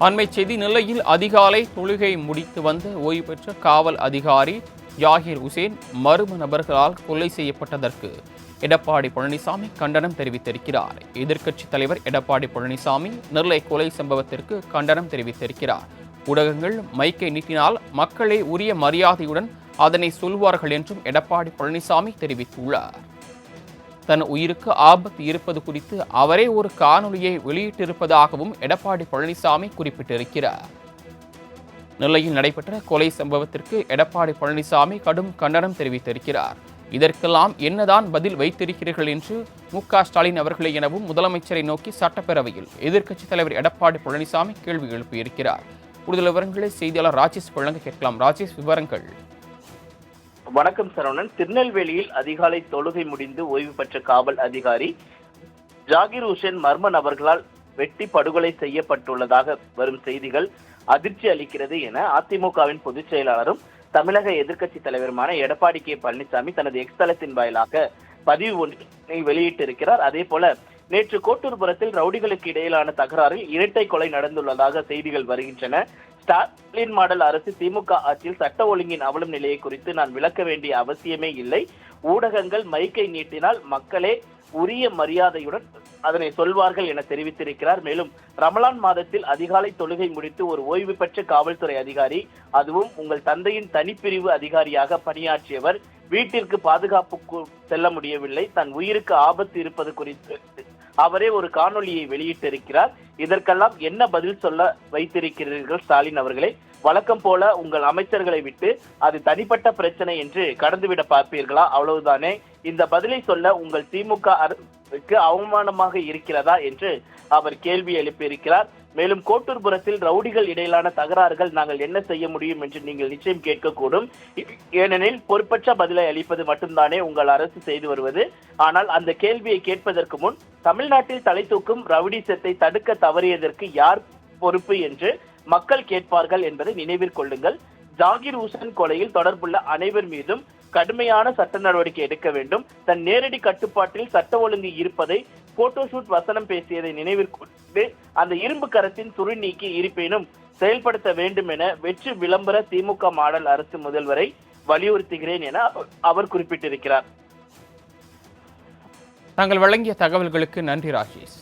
அண்மை செய்தி நிலையில் அதிகாலை தொழுகை முடித்து வந்த ஓய்வு பெற்ற காவல் அதிகாரி ஜாகிர் உசேன் மர்ம நபர்களால் கொலை செய்யப்பட்டதற்கு. எடப்பாடி பழனிசாமி கண்டனம் தெரிவித்திருக்கிறார். எதிர்க்கட்சித் தலைவர் எடப்பாடி பழனிசாமி நெல்லை கொலை சம்பவத்திற்கு கண்டனம் தெரிவித்திருக்கிறார். ஊடகங்கள் மைக்கை நீட்டினால் மக்களே உரிய மரியாதையுடன் அதனை சொல்வார்கள் என்றும் எடப்பாடி பழனிசாமி தெரிவித்துள்ளார். தன் உயிருக்கு ஆபத்து இருப்பது குறித்து அவரே ஒரு காணொலியை வெளியிட்டிருப்பதாகவும் எடப்பாடி பழனிசாமி குறிப்பிட்டிருக்கிறார். நெல்லையில் நடைபெற்ற கொலை சம்பவத்திற்கு எடப்பாடி பழனிசாமி கடும் கண்டனம் தெரிவித்திருக்கிறார். இதற்கெல்லாம் என்னதான் பதில் வைத்திருக்கிறீர்கள் என்று மு ஸ்டாலின் அவர்களை எனவும் முதலமைச்சரை நோக்கி சட்டப்பேரவையில் எதிர்க்கட்சித் தலைவர் எடப்பாடி பழனிசாமி கேள்வி எழுப்பியிருக்கிறார். கூடுதல் விவரங்களை செய்தியாளர் ராஜேஷ் வழங்க கேட்கலாம். ராஜேஷ் விவரங்கள். வணக்கம் சரவணன். திருநெல்வேலியில் அதிகாலை தொழுகை முடிந்து ஓய்வு பெற்ற காவல் அதிகாரி ஜாகிர் ஹுசேன் மர்ம நபர்களால் வெட்டி படுகொலை செய்யப்பட்டுள்ளதாக வரும் செய்திகள் அதிர்ச்சி அளிக்கிறது என அதிமுகவின் பொதுச் செயலாளரும் தமிழக எதிர்க்கட்சி தலைவருமான எடப்பாடி கே பழனிசாமி தனது எக்ஸ்தலத்தின் வாயிலாக பதிவு ஒன்றை வெளியிட்டிருக்கிறார். அதே போல நேற்று கோட்டூர்புரத்தில் ரவுடிகளுக்கு இடையிலான தகராறில் இரட்டை கொலை நடந்துள்ளதாக செய்திகள் வருகின்றன. ஸ்டாலின் மாடல் அரசு திமுக ஆட்சியில் சட்ட ஒழுங்கின் அவலம் நிலையை குறித்து நான் விளக்க வேண்டிய அவசியமே இல்லை. ஊடகங்கள் மைக்கை நீட்டினால் மக்களே உரிய மரியாதையுடன் அதனை சொல்வார்கள் என தெரிவித்திருக்கிறார். மேலும் ரமலான் மாதத்தில் அதிகாலை தொழுகை முடித்து ஒரு ஓய்வு பெற்ற காவல்துறை அதிகாரி அதுவும் உங்கள் தந்தையின் தனிப்பிரிவு அதிகாரியாக பணியாற்றியவர் வீட்டிற்கு பாதுகாப்புக்கு செல்ல முடியவில்லை. தன் உயிருக்கு ஆபத்து இருப்பது குறித்து அவரே ஒரு காணொளியை வெளியிட்டிருக்கிறார். இதற்கெல்லாம் என்ன பதில் சொல்ல வைத்திருக்கிறீர்கள் ஸ்டாலின் அவர்களே? வழக்கம் போல உங்கள் அமைச்சர்களை விட்டு அது தனிப்பட்ட பிரச்சனை என்று கடந்துவிட பார்ப்பீர்களா? அவ்வளவுதானே. இந்த பதிலை சொல்ல உங்கள் திமுக அரசுக்கு அவமானமாக இருக்கிறதா என்று அவர் கேள்வி எழுப்பியிருக்கிறார். மேலும் கோட்டூர்புரத்தில் ரவுடிகள் இடையிலான தகராறுகள் நாங்கள் என்ன செய்ய முடியும் என்று நீங்கள் நிச்சயம் கேட்கக்கூடும். ஏனெனில் பொறுப்பற்ற பதிலை அளிப்பது மட்டும்தானே உங்கள் அரசு செய்து வருவது. ஆனால் அந்த கேள்வியை கேட்பதற்கு முன் தமிழ்நாட்டில் தலை தூக்கும் ரவுடிசத்தை தடுக்க தவறியதற்கு யார் பொறுப்பு என்று மக்கள் கேட்பார்கள் என்பதை நினைவில் கொள்ளுங்கள். ஜாகிர் ஹூசன் கொலையில் தொடர்புள்ள அனைவர் மீதும் கடுமையான சட்ட நடவடிக்கை எடுக்க வேண்டும். தன் நேரடி கட்டுப்பாட்டில் சட்ட ஒழுங்கு இருப்பதை போட்டோஷூட் வசனம் பேசியதை நினைவில் கொண்டு அந்த இரும்பு கரத்தின் துரு நீக்கி இருப்பினும் செயல்படுத்த வேண்டும் என வெற்றி விளம்பர திமுக மாடல் அரசு முதல்வரை வலியுறுத்துகிறேன் என அவர் குறிப்பிட்டிருக்கிறார். தாங்கள் வழங்கிய தகவல்களுக்கு நன்றி ராஜேஷ்.